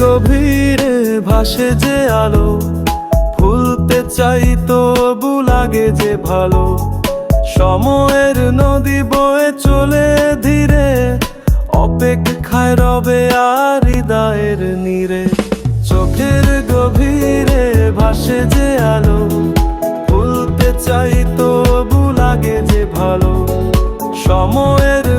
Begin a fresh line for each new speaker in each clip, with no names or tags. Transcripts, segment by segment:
গভীরে ভাসে যে আলো, ভুলতে চাই তবু লাগে যে ভালো। সময়ের নদী বয়ে চলে ধীরে, অপেক্ষায় রবে আর হৃদয়ের নীরে। চোখের গভীরে ভাসে যে আলো, ভুলতে চাই তবু লাগে যে ভালো। সময়ের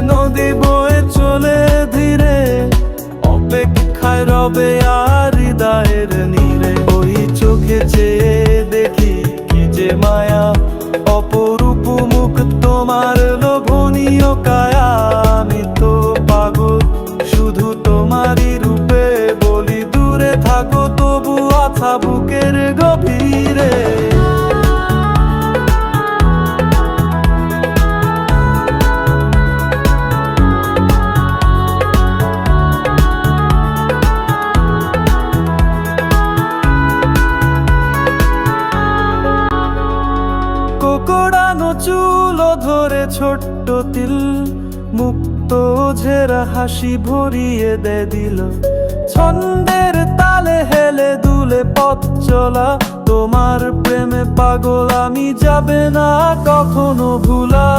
তবু আথা বুকের গভীরে। কোকড়ানো চুলো ধরে ছোট্ট তিল, মুক্ত ঝেরা হাসি ভরিয়ে দে দিল। ছন্দের তালে হেলে দুলে পথ চলা, তোমার প্রেমে পাগল আমি যাবে না, কখনো ভুলা।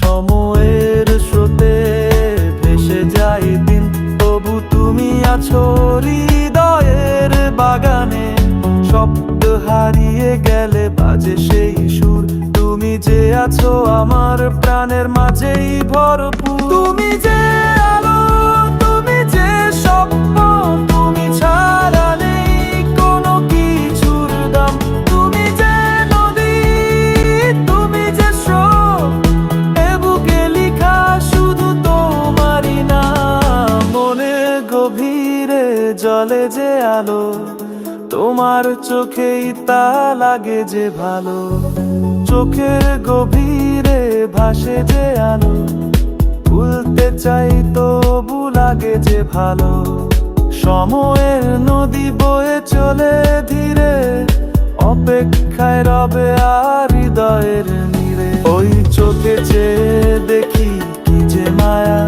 সময়ের স্রোতে ভেসে যাই দিন, তবু তুমি আছো হৃদয়ের বাগানে। শব্দ হারিয়ে গেলে বাজে সেই সুর, তুমি যে আছো আমার প্রাণের মাঝেই ভরপুর। গভীরে জলে যে আলো, তোমার চোখেই তা লাগে যে ভালো। চোখের গভীরে ভাসে যে আলো, ভুলতে চাই তবু লাগে যে ভালো। সময়ের নদী বয়ে চলে ধীরে, অপেক্ষায় রবে আর হৃদয়ের নীরে। ওই চোখে চেয়ে দেখি কি যে মায়া,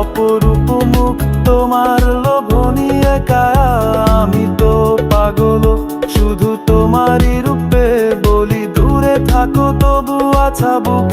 অপরূপ মুখ তোমার 他不